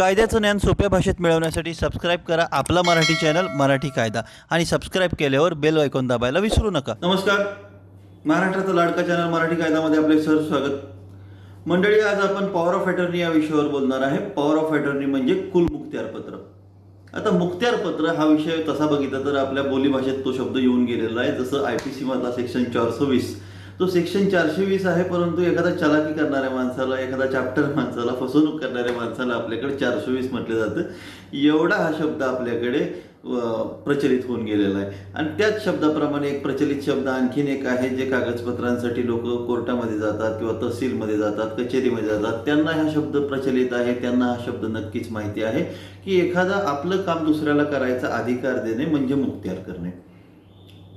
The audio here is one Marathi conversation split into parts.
कायद्याचं ज्ञान सोप्या भाषेत मिळवण्यासाठी सबस्क्राईब करा आपला मराठी चॅनल मराठी कायदा. आणि सबस्क्राईब केल्यावर बेल ऐकून दाबायला विसरू नका. नमस्कार. महाराष्ट्राचा लाडका चॅनल मराठी कायद्यामध्ये आपले सर स्वागत. मंडळी आज आपण पॉवर ऑफ अटर्नी या विषयावर बोलणार आहे. पॉवर ऑफ अटर्नी म्हणजे कुल मुक्त्यारपत्र. आता मुक्त्यारपत्र हा विषय तसा बघितला तर आपल्या बोलीभाषेत तो शब्द येऊन गेलेला आहे. जसं आय पी सी मधला सेक्शन चारशे वीस तो सेक्शन चारशे वीस आहे परंतु एखादा चलाकी करणाऱ्या माणसाला एखादा चॅप्टर माणसाला फसवणूक करणाऱ्या माणसाला आपल्याकडे चारशे वीस म्हटलं जातं. एवढा हा शब्द आपल्याकडे प्रचलित होऊन गेलेला आहे. आणि त्याच शब्दाप्रमाणे एक प्रचलित शब्द आणखीन एक आहे जे कागदपत्रांसाठी लोक कोर्टामध्ये जातात किंवा तहसीलमध्ये जातात कचेरीमध्ये जातात. त्यांना हा शब्द प्रचलित आहे त्यांना हा शब्द नक्कीच माहिती आहे की एखादा आपलं काम दुसऱ्याला करायचा अधिकार देणे म्हणजे मुक्त्यार करणे.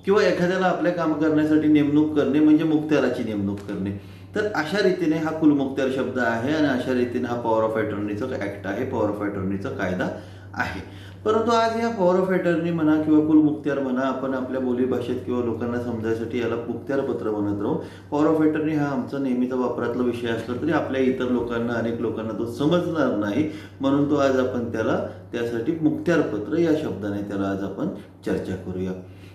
किंवा एखाद्याला आपल्या काम करण्यासाठी नेमणूक करणे म्हणजे मुक्त्याराची नेमणूक करणे. तर अशा रीतीने हा कुलमुक्त्यार शब्द आहे आणि अशा रीतीने हा पॉवर ऑफ अटॉर्नीचा ऍक्ट आहे पॉवर ऑफ अटॉर्नीचा कायदा आहे. परंतु आज या पॉवर ऑफ अटॉर्नी म्हणा किंवा कुलमुक्त्यार म्हणा आपण आपल्या बोलीभाषेत किंवा लोकांना समजायसाठी याला मुक्त्यार पत्र म्हणत राहू. पॉवर ऑफ अटॉर्नी हा आमचा नेहमीचा वापरातला विषय असला तरी आपल्या इतर लोकांना अनेक लोकांना तो समजणार नाही. म्हणून तो आज आपण त्याला त्यासाठी मुक्त्यार पत्र या शब्दाने त्याला आज आपण चर्चा करूया.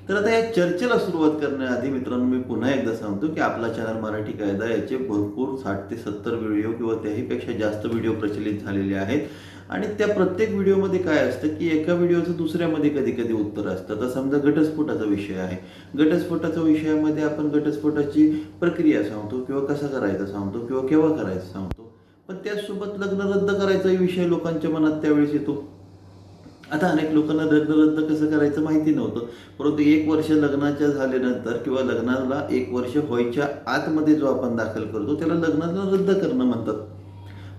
तर आता या चर्चेला सुरुवात करण्याआधी मित्रांनो मी पुन्हा एकदा सांगतो की आपला चॅनल मराठी कायदा याचे भरपूर साठ ते सत्तर व्हिडिओ किंवा त्याहीपेक्षा जास्त व्हिडिओ प्रचलित झालेले आहेत. आणि त्या प्रत्येक व्हिडिओमध्ये काय असतं की एका व्हिडिओचं दुसऱ्यामध्ये कधी कधी उत्तर असतं. आता समजा घटस्फोटाचा विषय आहे. घटस्फोटाच्या विषयामध्ये आपण घटस्फोटाची प्रक्रिया सांगतो किंवा कसा करायचा सांगतो किंवा केव्हा करायचं सांगतो. पण त्याचसोबत लग्न रद्द करायचाही विषय लोकांच्या मनात त्यावेळेस येतो. आता अनेक लोकांना लग्न रद्द कसं करायचं माहिती नव्हतं. परंतु एक वर्ष लग्नाच्या झाल्यानंतर किंवा लग्नाला एक वर्ष व्हायच्या आतमध्ये जो आपण दाखल करतो त्याला लग्नाला रद्द करणं म्हणतात.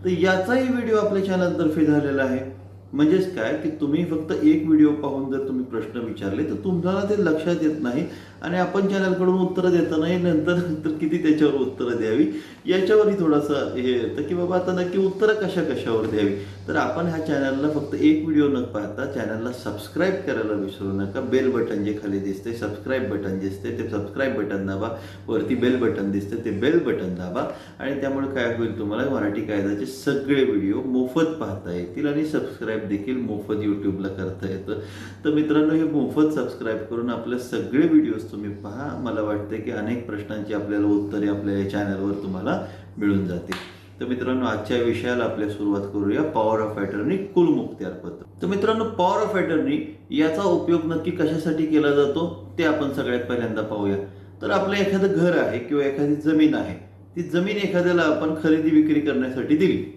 तर याचाही व्हिडिओ आपल्या चॅनलतर्फे झालेला आहे. म्हणजेच काय की तुम्ही फक्त एक व्हिडिओ पाहून जर तुम्ही प्रश्न विचारले तर तुम्हाला ते लक्षात येत नाही. आणि आपण चॅनलकडून उत्तरं देताना नाही नंतर नंतर किती त्याच्यावर उत्तरं द्यावी? याच्यावरही थोडंसं हे येतं की बाबा आता नक्की उत्तरं कशा कशावर द्यावी? तर आपण ह्या चॅनलला फक्त एक व्हिडिओ न पाहता चॅनलला सबस्क्राईब करायला विसरू नका. बेल बटन जे खाली दिसते सबस्क्राईब बटन दिसते ते सबस्क्राईब बटन दाबा. वरती बेल बटन दिसते ते बेल बटन दाबा. आणि त्यामुळे काय होईल तुम्हाला मराठी कायद्याचे सगळे व्हिडिओ मोफत पाहता येतील आणि सबस्क्राईब देखील मोफत यूट्यूबला करता येतं. तर मित्रांनो हे मोफत सबस्क्राईब करून आपले सगळे व्हिडिओज तुम्ही पहा. मला वाटते की अनेक प्रश्नांची आपल्याला उत्तरे आपल्या या चॅनलवर तुम्हाला मिळून जातील. तर मित्रांनो आजच्या विषयाला आपल्या सुरुवात करूया. पॉवर ऑफ अटर्नी कुलमुक्त्या पत्र तर मित्रांनो पॉवर ऑफ अटर्नी याचा उपयोग नक्की कशासाठी केला जातो? ते आपण सगळ्यात पहिल्यांदा पाहूया. तर आपलं एखादं घर आहे किंवा एखादी जमीन आहे. ती जमीन एखाद्याला आपण खरेदी विक्री करण्यासाठी दिली.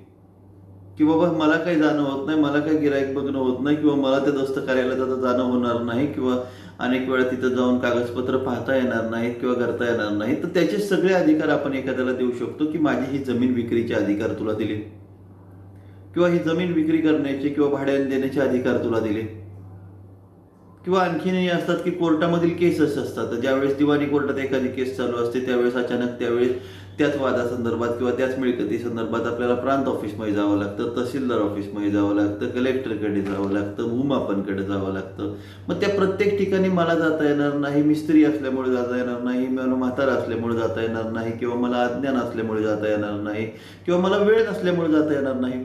की बाबा मला काही जाणं होत नाही मला काही गिराईक बघणं होत नाही किंवा मला त्या दस्त कार्यालयात आता जाणं होणार नाही किंवा अनेक वेळा तिथं जाऊन कागदपत्र पाहता येणार नाहीत किंवा करता येणार नाही तर त्याचे सगळे अधिकार आपण एखाद्याला देऊ शकतो की माझी ही जमीन विक्रीचे अधिकार तुला दिले. किंवा ही जमीन विक्री करण्याचे किंवा भाड्याने देण्याचे अधिकार तुला दिले. किंवा आणखीनही असतात की कोर्टामधील केसेस असतात. ज्यावेळेस दिवाणी कोर्टात एखादी केस चालू असते त्यावेळेस अचानक त्यावेळेस त्याच वादासंदर्भात किंवा त्याच मिळकती संदर्भात आपल्याला प्रांत ऑफिसमध्ये जावं लागतं तहसीलदार ऑफिसमध्ये जावं लागतं कलेक्टरकडे जावं लागतं भूमापनकडे जावं लागतं. मग त्या प्रत्येक ठिकाणी मला जाता येणार नाही मी स्त्री असल्यामुळे जाता येणार नाही मला म्हातारा असल्यामुळे जाता येणार नाही किंवा मला अज्ञान असल्यामुळे जाता येणार नाही किंवा मला वेळ नसल्यामुळे जाता येणार नाही.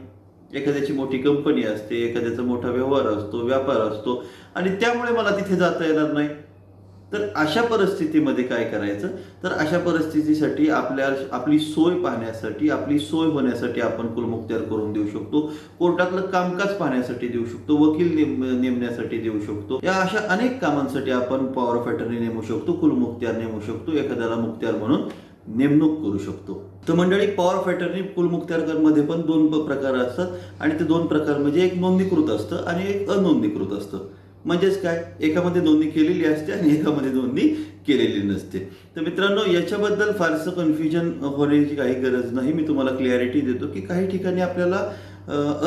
एखाद्याची मोठी कंपनी असते एखाद्याचा मोठा व्यवहार असतो व्यापार असतो आणि त्यामुळे मला तिथे जाता येणार नाही. तर अशा परिस्थितीमध्ये काय करायचं? तर अशा परिस्थितीसाठी आपल्या आपली सोय पाहण्यासाठी आपली सोय होण्यासाठी आपण कुलमुक्त्यार करून देऊ शकतो. कोर्टातलं कामकाज पाहण्यासाठी देऊ शकतो. वकील नेमण्यासाठी देऊ शकतो. या अशा अनेक कामांसाठी आपण पॉवर ऑफ अटर्नी नेमू शकतो कुलमुक्त्यार नेमू शकतो एखाद्याला मुक्त्यार म्हणून नेमणूक करू शकतो. तर मंडळी पॉवर ऑफ अटर्नी पण दोन प्रकार असतात आणि ते दोन प्रकार म्हणजे एक नोंदणीकृत असतं आणि एक अनोंदणीकृत असतं. म्हणजेच काय? एकामध्ये नोंदणी केलेली असते आणि एकामध्ये नोंदणी केलेली नसते. तर मित्रांनो याच्याबद्दल फारसं कन्फ्युजन होण्याची काही गरज नाही. मी तुम्हाला क्लिअरिटी देतो की काही ठिकाणी आपल्याला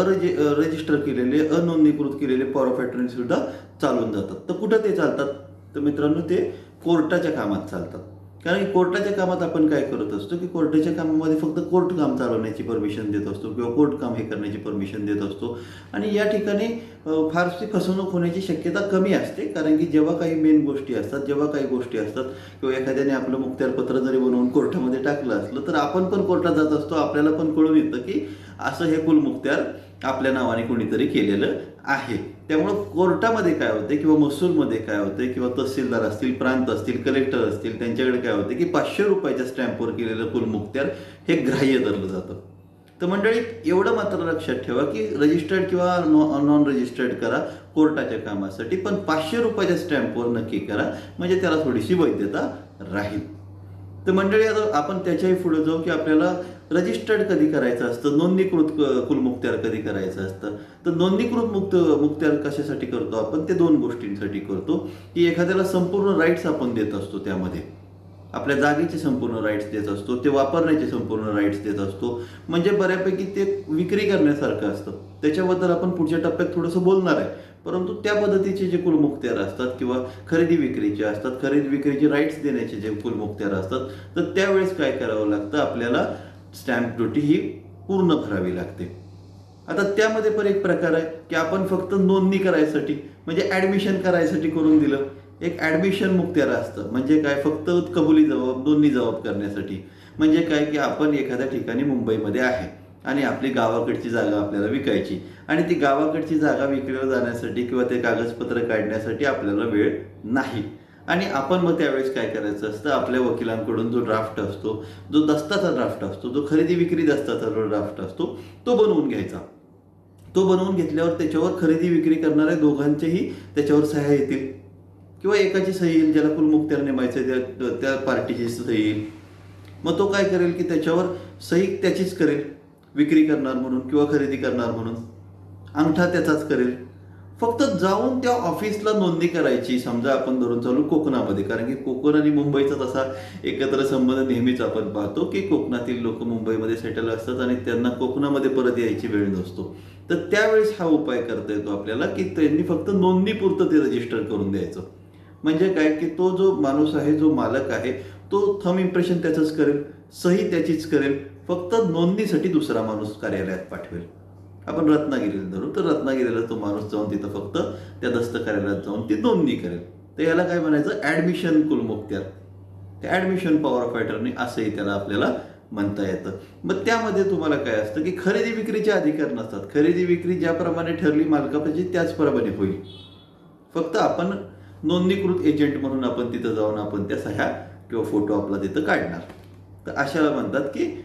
अरजे रजिस्टर केलेले अनोंदणीकृत केलेले पॉवर ऑफ अटर्नी सुद्धा चालून जातात. तर कुठं ते चालतात? तर मित्रांनो ते कोर्टाच्या कामात चालतात. कारण की कोर्टाच्या कामात आपण काय करत असतो की कोर्टाच्या कामामध्ये फक्त कोर्ट काम चालवण्याची परमिशन देत असतो किंवा कोर्ट काम हे करण्याची परमिशन देत असतो. आणि या ठिकाणी फारशी फसवणूक होण्याची शक्यता कमी असते. कारण की जेव्हा काही मेन गोष्टी असतात जेव्हा काही गोष्टी असतात किंवा एखाद्याने आपलं मुक्त्यारपत्र जरी बनवून कोर्टामध्ये टाकलं असलं तर आपण पण कोर्टात जात असतो. आपल्याला पण कळून येतं की असं हे कुलमुक्त्यार आपल्या नावाने कोणीतरी केलेलं आहे. त्यामुळं कोर्टामध्ये काय होते किंवा महसूलमध्ये काय होते किंवा तहसीलदार असतील प्रांत असतील कलेक्टर असतील त्यांच्याकडे काय होते की पाचशे रुपयाच्या स्टॅम्पवर केलेलं कुलमुक्त्यार हे ग्राह्य धरलं जातं. तर मंडळी एवढं मात्र लक्षात ठेवा की रजिस्टर्ड किंवा नॉन रजिस्टर्ड करा कोर्टाच्या कामासाठी पण पाचशे रुपयाच्या स्टॅम्पवर नक्की करा. म्हणजे त्याला थोडीशी वैधता राहील. तर मंडळी आता आपण त्याच्याही पुढे जाऊ की आपल्याला रजिस्टर्ड कधी करायचं असतं? नोंदणीकृत कुलमुक्त्यार कधी करायचं असतं? तर नोंदणीकृत मुक्त मुक्त्यार कशासाठी करतो आपण? ते दोन गोष्टींसाठी करतो की एखाद्याला संपूर्ण राईट्स आपण देत असतो त्यामध्ये. आपल्या जागेचे संपूर्ण राईट्स देत असतो ते वापरण्याचे संपूर्ण राईट्स देत असतो. म्हणजे बऱ्यापैकी ते विक्री करण्यासारखं असतं. त्याच्याबद्दल आपण पुढच्या टप्प्यात थोडंसं बोलणार आहे. परंतु त्या पद्धतीचे जे कुलमुक्त्यार असतात किंवा खरेदी विक्रीचे असतात खरेदी विक्रीचे राईट्स देण्याचे जे कुलमुक्त्यार असतात तर त्यावेळेस काय करावं लागतं? आपल्याला स्टॅम्प ड्युटी ही पूर्ण भरावी लागते. आता त्यामध्ये पण एक प्रकार आहे की आपण फक्त नोंदणी करायसाठी म्हणजे ऍडमिशन करायसाठी करून दिलं. एक ऍडमिशन मुक्त्यार असतं. म्हणजे काय? फक्त कबुली जबाब नोंदणी जबाब करण्यासाठी. म्हणजे काय? की आपण एखाद्या ठिकाणी मुंबईमध्ये आहे आणि आपली गावाकडची जागा आपल्याला विकायची. आणि ती गावाकडची जागा विक्रीवर जाण्यासाठी किंवा ते कागदपत्र काढण्यासाठी आपल्याला वेळ नाही. आणि आपण मग त्यावेळेस काय करायचं असतं? आपल्या वकिलांकडून जो ड्राफ्ट असतो जो दस्ताचा ड्राफ्ट असतो जो खरेदी विक्री दस्ताचा जो ड्राफ्ट असतो तो बनवून घ्यायचा. तो बनवून घेतल्यावर त्याच्यावर खरेदी विक्री करणाऱ्या दोघांचेही त्याच्यावर सह्या येतील. किंवा एकाची सही येईल ज्याला कुलमुक्त्याला नेमायचं त्या त्या पार्टीची सही येईल. मग तो काय करेल की त्याच्यावर सही त्याचीच करेल. विक्री करणार म्हणून किंवा खरेदी करणार म्हणून. अंगठा त्याचाच करेल. फक्त जाऊन त्या ऑफिसला नोंदणी करायची. समजा आपण धरून चालू कोकणामध्ये. कारण की कोकण आणि मुंबईचा तसा एकत्र संबंध नेहमीच आपण पाहतो की कोकणातील लोक मुंबईमध्ये सेटल असतात आणि त्यांना कोकणामध्ये परत यायची वेळ नसतो. तर त्यावेळेस हा उपाय करता येतो आपल्याला की त्यांनी फक्त नोंदणीपुरतं ते रजिस्टर करून द्यायचं. म्हणजे काय? की तो जो माणूस आहे जो मालक आहे तो थम इम्प्रेशन त्याचंच करेल. सही त्याचीच करेल. फक्त नोंदणीसाठी दुसरा माणूस कार्यालयात पाठवेल. आपण रत्नागिरीला धरू तर रत्नागिरीला तो माणूस जाऊन तिथं फक्त त्या दस्तकार्याला जाऊन ती नोंदणी करेल. तर याला काय म्हणायचं? ऍडमिशन कुलमुक्त्यात. ते ऍडमिशन पॉवर ऑफ अटर्नी असंही त्याला आपल्याला म्हणता येतं. मग त्यामध्ये तुम्हाला काय असतं की खरेदी विक्रीचे अधिकार नसतात. खरेदी विक्री ज्याप्रमाणे ठरली मालकापाची त्याचप्रमाणे होईल. फक्त आपण नोंदणीकृत एजंट म्हणून आपण तिथं जाऊन आपण त्या सह्या किंवा फोटो आपला तिथं काढणार. तर अशाला म्हणतात की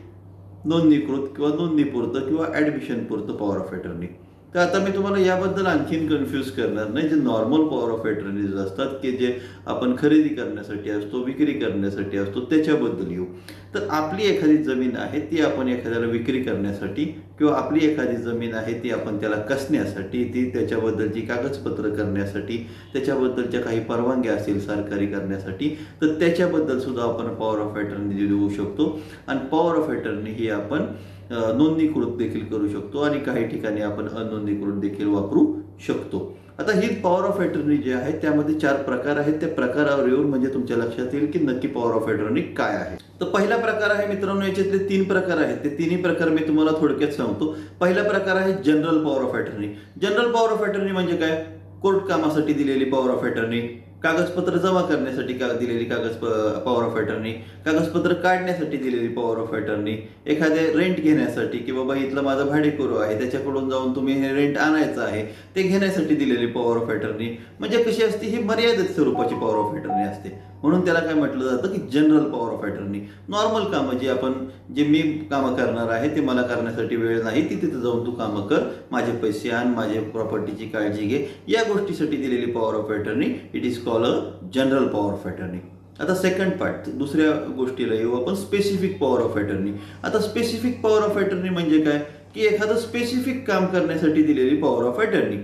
नोंदणीकृत किंवा नोंदणीपुरतं किंवा ॲडमिशनपुरतं पॉवर ऑफ अटर्नी तर आता मी तुम्हाला याबद्दल आणखीन कन्फ्यूज करणार नाही. जे नॉर्मल पॉवर ऑफ अटर्नीज असतात की जे आपण खरेदी करण्यासाठी असतो विक्री करण्यासाठी असतो त्याच्याबद्दल येऊ. तर आपली एखादी जमीन आहे ती आपण एखाद्याला विक्री करण्यासाठी किंवा आपली एखादी जमीन आहे ती आपण त्याला कसण्यासाठी ती त्याच्याबद्दलची कागदपत्र करण्यासाठी त्याच्याबद्दलच्या काही परवानग्या असतील सरकारी करण्यासाठी तर त्याच्याबद्दल सुद्धा आपण पॉवर ऑफ अटर्नी देऊ शकतो. आणि पॉवर ऑफ अटर्नी ही आपण नोंदणीकृत देखील करू शकतो आणि काही ठिकाणी आपण अनोंदणीकृत देखील वापरू शकतो. आता ही पॉवर ऑफ अटर्नी जे आहे त्यामध्ये चार प्रकार आहेत. त्या प्रकारावर येऊन म्हणजे तुमच्या लक्षात येईल की नक्की पॉवर ऑफ अटर्नी काय आहे. तर पहिला प्रकार आहे मित्रांनो याच्यातले तीन प्रकार आहेत. ते तिन्ही प्रकार मी तुम्हाला थोडक्यात सांगतो. पहिला प्रकार आहे general power of attorney general power of attorney म्हणजे काय? कोर्ट कामासाठी दिलेली पॉवर ऑफ अटर्नी कागदपत्र जमा करण्यासाठी का दिलेली कागद पॉवर ऑफ अटर्नी कागदपत्र काढण्यासाठी दिलेली पॉवर ऑफ अटर्नी एखादे रेंट घेण्यासाठी की बाबा इथलं माझं भाडेकरू आहे त्याच्याकडून जाऊन तुम्ही हे रेंट आणायचं आहे ते घेण्यासाठी दिलेली पॉवर ऑफ अटर्नी म्हणजे कशी असते? ही मर्यादित स्वरूपाची पॉवर ऑफ अटर्नी असते. म्हणून त्याला काय म्हटलं जातं की general power of attorney normal कामं जी आपण जे मी कामं करणार आहे ते मला करण्यासाठी वेळ नाही ती तिथे जाऊन तू कामं कर माझे पैसे आण माझे प्रॉपर्टीची काळजी घे. या गोष्टीसाठी दिलेली power of attorney it is call a general power of attorney आता सेकंड पार्ट दुसऱ्या गोष्टीला येऊ आपण स्पेसिफिक पॉवर ऑफ अटर्नी आता स्पेसिफिक पॉवर ऑफ अटर्नी म्हणजे काय? की एखादं स्पेसिफिक काम करण्यासाठी दिलेली पॉवर ऑफ अटर्नी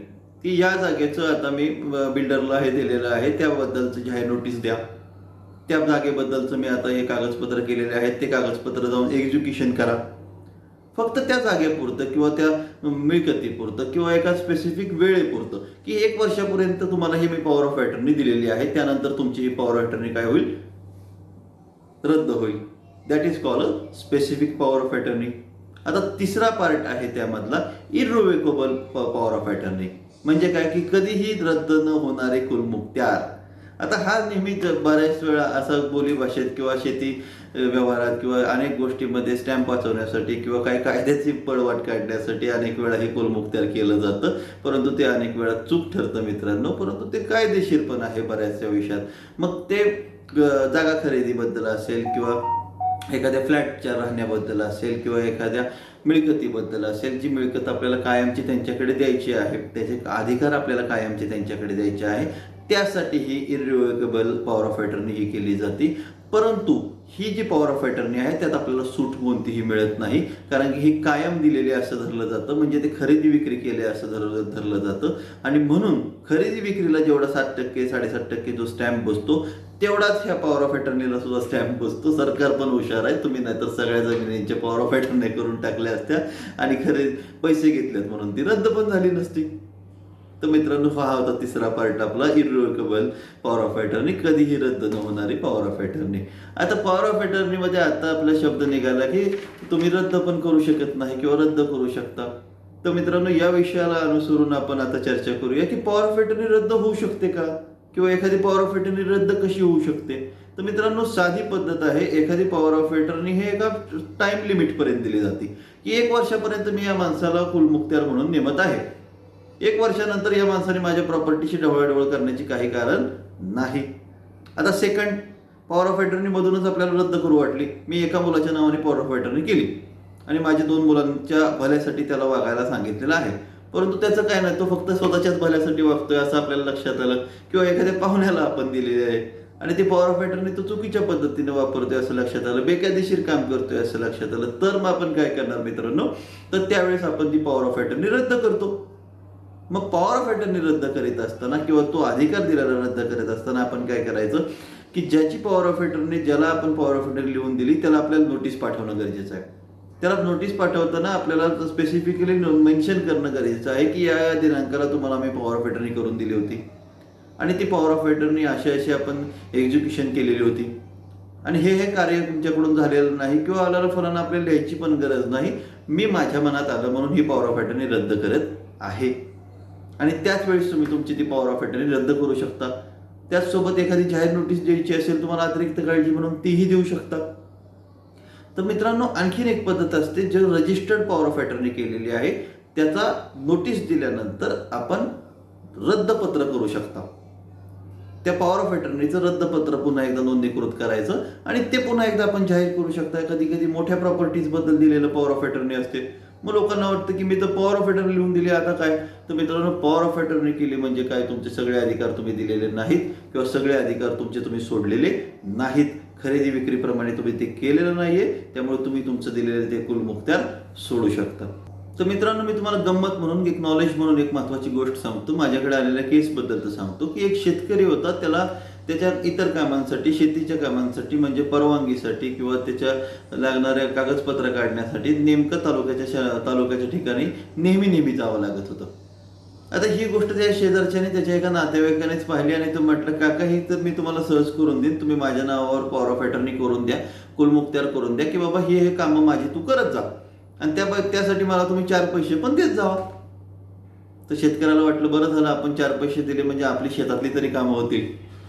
की या जागेचं आता मी बिल्डरला हे दिलेलं आहे त्याबद्दलचं जे आहे नोटीस द्या. त्या जागेबद्दलचं मी आता हे कागदपत्र केलेले आहेत ते कागदपत्र जाऊन एक्झिक्युशन करा. फक्त त्या जागेपुरतं किंवा त्या मिळकतीपुरतं किंवा एका स्पेसिफिक वेळेपुरतं की एक वर्षापर्यंत तुम्हाला ही मी पॉवर ऑफ अटर्नी दिलेली आहे त्यानंतर तुमची ही पॉवर ऑफ अटर्नी काय होईल? रद्द होईल. That is call a specific power of attorney आता तिसरा पार्ट आहे त्यामधला इरोवेकोबल पॉवर ऑफ अटर्नी म्हणजे काय? की कधीही रद्द न होणारे कुलमुक्त्यार आता हा नेहमीच बऱ्याच वेळा असं बोली भाषेत किंवा शेती व्यवहारात किंवा अनेक गोष्टीमध्ये स्टॅम्प वाचवण्यासाठी किंवा काही कायद्याची पळवाट काढण्यासाठी अनेक वेळा हे कुलमुक्त्यार केलं जातं. परंतु ते अनेक वेळा चूक ठरतं मित्रांनो. परंतु ते कायदेशीर पण आहे बऱ्याचशा विषयात. मग ते जागा खरेदीबद्दल असेल किंवा एखाद्या फ्लॅटच्या राहण्याबद्दल असेल किंवा एखाद्या मिळकतीबद्दल असेल जी मिळकत आपल्याला कायमची त्यांच्याकडे द्यायची आहे त्याचे अधिकार आपल्याला कायमचे त्यांच्याकडे द्यायचे आहे त्यासाठी ही इरिव्होकेबल पॉवर ऑफ अटर्नी ही केली जाते. परंतु ही जी पॉवर ऑफ अटर्नी आहे त्यात आपल्याला सूट कोणतीही मिळत नाही. कारण की ही कायम दिलेली असं धरलं जातं. म्हणजे ते खरेदी विक्री केले असं धरलं धरलं जातं. आणि म्हणून खरेदी विक्रीला जेवढा सात टक्के साडेसात टक्के जो स्टॅम्प बसतो तेवढाच ह्या पॉवर ऑफ अटर्नीला सुद्धा स्टॅम्प बसतो. सरकार पण हुशार आहे. तुम्ही नाहीतर सगळ्या जमिनींच्या पॉवर ऑफ अटर्नी करून टाकल्या असत्या आणि खरे पैसे घेतलेत म्हणून. ती रद्द पण झाली नसती. तर मित्रांनो हा होता तिसरा पार्ट आपला इरिव्होकेबल पॉवर ऑफ अटर्नी कधीही रद्द न होणारी पॉवर ऑफ अटर्नी आता पॉवर ऑफ अटर्नी मध्ये आता आपला शब्द निघाला की तुम्ही रद्द पण करू शकत नाही किंवा रद्द करू शकता. तर मित्रांनो या विषयाला अनुसरून आपण आता चर्चा करूया की पॉवर ऑफ अटर्नी रद्द होऊ शकते का? किंवा एखादी पॉवर ऑफ अटर्नी रद्द कशी होऊ शकते? तर मित्रांनो साधी पद्धत आहे एखादी पॉवर ऑफ अटर्नी हे एका टाइम लिमिट पर्यंत दिली जाते. की एक वर्षापर्यंत मी या माणसाला कुलमुक्त्यार म्हणून नेमत आहे. एक वर्षानंतर या माणसाने माझ्या प्रॉपर्टीशी ढवळाढवळ करण्याची काही कारण नाही. आता सेकंड पॉवर ऑफ अटर्नी मधूनच आपल्याला रद्द करू वाटली. मी एका मुलाच्या नावाने पॉवर ऑफ अटर्नी केली. आणि माझ्या दोन मुलांच्या भल्यासाठी त्याला वागायला सांगितलेलं आहे. परंतु त्याचं काय नाही तो फक्त स्वतःच्याच भल्यासाठी वागतोय असं आपल्याला लक्षात आलं. किंवा एखाद्या पाहुण्याला आपण दिलेले आहे. आणि ती पॉवर ऑफ अटर्नी तो चुकीच्या पद्धतीने वापरतोय असं लक्षात आलं. बेकायदेशीर काम करतोय असं लक्षात आलं. तर मग आपण काय करणार मित्रांनो? तर त्यावेळेस आपण ती पॉवर ऑफ अटर्नी रद्द करतो. मग पॉवर ऑफ अटर्नी रद्द करीत असताना किंवा तो अधिकार दिलेला रद्द करत असताना आपण काय करायचं? की ज्याची पॉवर ऑफ अटर्नी ज्याला आपण पॉवर ऑफ अटर्नी लिहून दिली त्याला आपल्याला नोटीस पाठवणं गरजेचं आहे. त्याला नोटीस पाठवताना आपल्याला स्पेसिफिकली मेन्शन करणं गरजेचं आहे की या या दिनांकाला तुम्हाला आम्ही पॉवर ऑफ अटर्नी करून दिली होती. आणि ती पॉवर ऑफ अटर्नी अशी अशी आपण एक्झिक्युशन केलेली होती. आणि हे हे कार्य तुमच्याकडून झालेलं नाही किंवा आलेलं फलानं आपल्याला लिहायची पण गरज नाही. मी माझ्या मनात आलं म्हणून ही पॉवर ऑफ अटर्नी रद्द करत आहे. आणि त्याच वेळेस तुम्ही तुमची ती पॉवर ऑफ अटर्नी रद्द करू शकता. त्याचसोबत एखादी जाहीर नोटीस द्यायची असेल तुम्हाला अतिरिक्त काळजी म्हणून तीही देऊ शकता. तर मित्रांनो आणखीन एक पद्धत असते जे रजिस्टर्ड पॉवर ऑफ अटर्नी केलेली आहे त्याचा नोटीस दिल्यानंतर आपण रद्दपत्र करू शकता. त्या पॉवर ऑफ अटर्नीचं रद्दपत्र पुन्हा एकदा नोंदणीकृत करायचं आणि ते पुन्हा एकदा आपण जाहीर करू शकता. कधी कधी मोठ्या प्रॉपर्टीजबद्दल दिलेलं पॉवर ऑफ अटर्नी असते. मग लोकांना वाटतं की मी तर पॉवर ऑफ अटर्नी लिहून दिली आता काय? तर मित्रांनो पॉवर ऑफ अटर्नी केली म्हणजे काय? तुमचे सगळे अधिकार तुम्ही दिलेले नाहीत किंवा सगळे अधिकार तुमचे तुम्ही सोडलेले नाहीत. खरेदी विक्रीप्रमाणे तुम्ही ते केलेलं नाहीये त्यामुळे तुम्ही तुमचं दिलेलं ते कुलमुक्त्यार सोडू शकता. तर मित्रांनो मी तुम्हाला गंमत म्हणून एक नॉलेज म्हणून एक महत्वाची गोष्ट सांगतो. माझ्याकडे आलेल्या केसबद्दल तर सांगतो की एक शेतकरी होता त्याला त्याच्या इतर कामांसाठी शेतीच्या कामांसाठी म्हणजे परवानगीसाठी किंवा त्याच्या लागणाऱ्या कागदपत्र काढण्यासाठी नेमकं तालुक्याच्या तालुक्याच्या ठिकाणी नेहमी नेहमी जावं लागत होतं. आता ही गोष्ट त्या शेजारच्याने त्याच्या एका नातेवाईकानेच पाहिली आणि तो म्हटलं काका ही तर मी तुम्हाला सहज करून देईन. तुम्ही माझ्या नावावर पॉवर ऑफ अटर्नी करून द्या कुलमुक्त्यार करून द्या की बाबा हे हे कामं माझी तू करत जा. आणि त्या त्यासाठी मला तुम्ही चार पैसे पण देत जावा तर शेतकऱ्याला वाटलं बरं झालं आपण चार पैसे दिले म्हणजे आपली शेतातली तरी कामं होतील.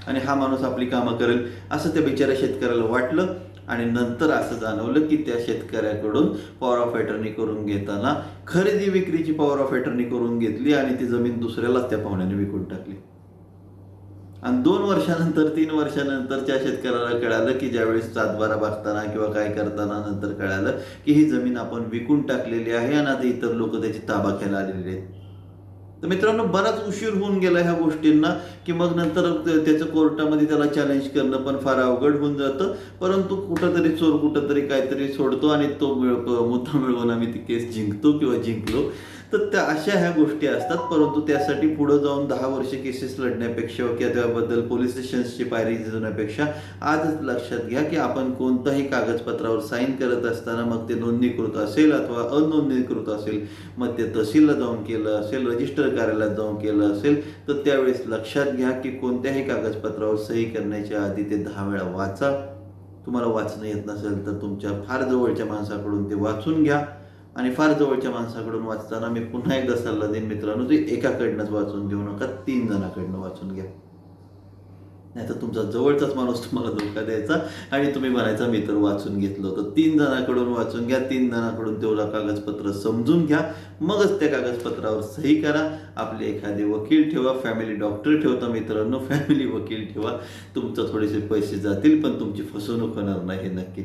आणि हा माणूस आपली कामं करेल असं त्या बिचाऱ्या शेतकऱ्याला वाटलं आणि नंतर असं जाणवलं की त्या शेतकऱ्याकडून पॉवर ऑफ अटर्नी करून घेताना खरेदी विक्रीची पॉवर ऑफ अटर्नी करून घेतली आणि ती जमीन दुसऱ्यालाच त्या पाहुण्याने विकून टाकली. आणि दोन वर्षानंतर तीन वर्षानंतर त्या शेतकऱ्याला कळालं की ज्यावेळेस सातबारा बघताना किंवा काय करताना नंतर कळालं की ही जमीन आपण विकून टाकलेली आहे आणि आता इतर लोक त्याची ताबा घ्यायला आलेली आहेत. तर मित्रांनो बराच उशीर होऊन गेला ह्या गोष्टींना की मग नंतर त्याचं कोर्टामध्ये त्याला चॅलेंज करणं पण फार अवघड होऊन जातं. परंतु कुठंतरी चोर कुठंतरी काहीतरी सोडतो आणि तो मुद्दा मिळवून आम्ही ती केस जिंकतो किंवा जिंकलो. तर त्या अशा ह्या गोष्टी असतात. परंतु त्यासाठी पुढे जाऊन दहा वर्षे केसेस लढण्यापेक्षा किंवा त्याबद्दल पोलीस स्टेशन्सची पायरी जाण्यापेक्षा आजच लक्षात घ्या की आपण कोणताही कागदपत्रावर साईन करत असताना मग ते नोंदणीकृत असेल अथवा अनोंदणीकृत असेल मग ते तहसीलला जाऊन केलं असेल रजिस्टर कार्यालयात जाऊन केलं असेल तर त्यावेळेस लक्षात घ्या की कोणत्याही कागदपत्रावर सही करण्याच्या आधी ते दहा वेळा वाचा. तुम्हाला वाचणं येत नसेल तर तुमच्या फार जवळच्या माणसाकडून ते वाचून घ्या. आणि फार जवळच्या माणसाकडून वाचताना मी पुन्हा एकदा सल्ला देईन मित्रांनो ते एकाकडनंच वाचून घेऊ नका तीन जणांकडनं वाचून घ्या. नाही तर तुमचा जवळचाच माणूस तुम्हाला धोका द्यायचा आणि तुम्ही म्हणायचा मी तर वाचून घेतलं होतं. तीन जणांकडून वाचून घ्या तीन जणांकडून तेवढा कागदपत्र समजून घ्या. मगच त्या कागदपत्रावर सही करा. आपले एखादे वकील ठेवा फॅमिली डॉक्टर ठेवता मित्रांनो फॅमिली वकील ठेवा. तुमचं थोडेसे पैसे जातील पण तुमची फसवणूक होणार नाही हे नक्की.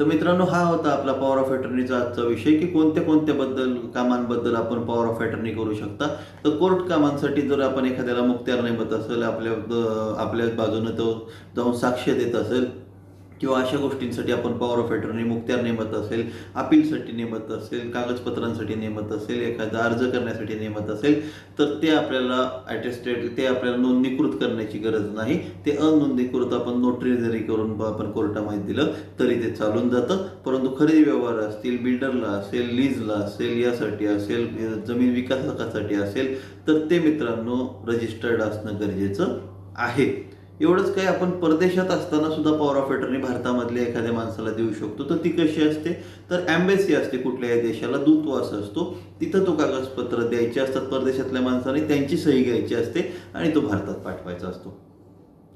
तर मित्रांनो हा होता आपला पॉवर ऑफ अटर्नीचा आजचा विषय की कोणत्या कोणत्या बद्दल कामांबद्दल आपण पॉवर ऑफ अटर्नी करू शकता. तर कोर्ट कामांसाठी जर आपण एखाद्याला मुक्त्यार नेमत असेल आपल्या आपल्या बाजूने तो जाऊन साक्ष देत असेल किंवा अशा गोष्टींसाठी आपण पॉवर ऑफ अटर्नी मुक्त्यार नेमत असेल अपीलसाठी नेमत असेल कागदपत्रांसाठी नेमत असेल एखादा अर्ज करण्यासाठी नेमत असेल तर ते आपल्याला अटेस्टेड ते आपल्याला नोंदणीकृत करण्याची गरज नाही. ते अनोंदणीकृत आपण नोटरी जरी करून आपण कोर्टामध्ये दिलं तरी ते चालून जातं. परंतु खरेदी व्यवहार असतील बिल्डरला असेल लीजला असेल यासाठी असेल जमीन विकासकासाठी असेल तर ते मित्रांनो रजिस्टर्ड असणं गरजेचं आहे. एवढंच काही आपण परदेशात असताना सुद्धा पॉवर ऑफ अटर्नी भारतामधल्या एखाद्या माणसाला देऊ शकतो. तर ती कशी असते? तर अँबेसी असते कुठल्याही देशाला दूतवास असतो. तिथं तो कागदपत्र द्यायचे असतात परदेशातल्या माणसाने त्यांची सही घ्यायची असते आणि तो भारतात पाठवायचा असतो.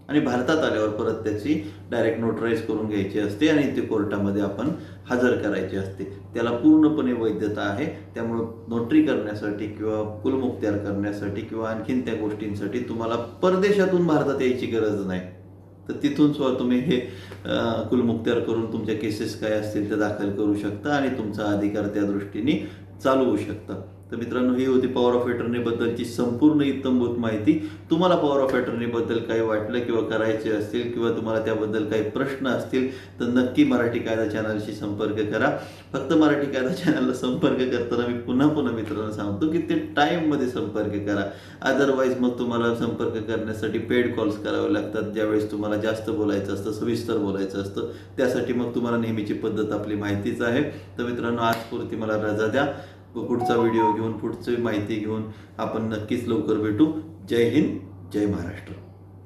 आणि भारतात आल्यावर परत त्याची डायरेक्ट नोटराईज करून घ्यायची असते आणि ते कोर्टामध्ये आपण हजर करायची असते. त्याला पूर्णपणे वैधता आहे. त्यामुळं नोटरी करण्यासाठी किंवा कुलमुक्त्यार करण्यासाठी किंवा आणखीन त्या गोष्टींसाठी तुम्हाला परदेशातून भारतात यायची गरज नाही. तर तिथून सुद्धा तुम्ही हे कुलमुक्त्यार करून तुमच्या केसेस काय असतील ते दाखल करू शकता आणि तुमचा अधिकार त्या दृष्टीने चालवू शकता. तर मित्रांनो ही होती पॉवर ऑफ अटर्नीबद्दलची संपूर्ण इतमभूत माहिती. तुम्हाला पॉवर ऑफ अटर्नीबद्दल काही वाटलं किंवा करायचे असतील किंवा तुम्हाला त्याबद्दल काही प्रश्न असतील तर नक्की मराठी कायदा चॅनलशी संपर्क करा. फक्त मराठी कायदा चॅनलला संपर्क करताना मी पुन्हा पुन्हा मित्रांनो सांगतो की ते टाईममध्ये संपर्क करा. अदरवाईज मग तुम्हाला संपर्क करण्यासाठी पेड कॉल्स करावे लागतात. ज्यावेळेस तुम्हाला जास्त बोलायचं असतं सविस्तर बोलायचं असतं त्यासाठी मग तुम्हाला नेहमीची पद्धत आपली माहितीच आहे. तर मित्रांनो आजपुरती मला रजा द्या. व पुढचा व्हिडिओ घेऊन पुढची माहिती घेऊन आपण नक्कीच लवकर भेटू. जय हिंद जय महाराष्ट्र.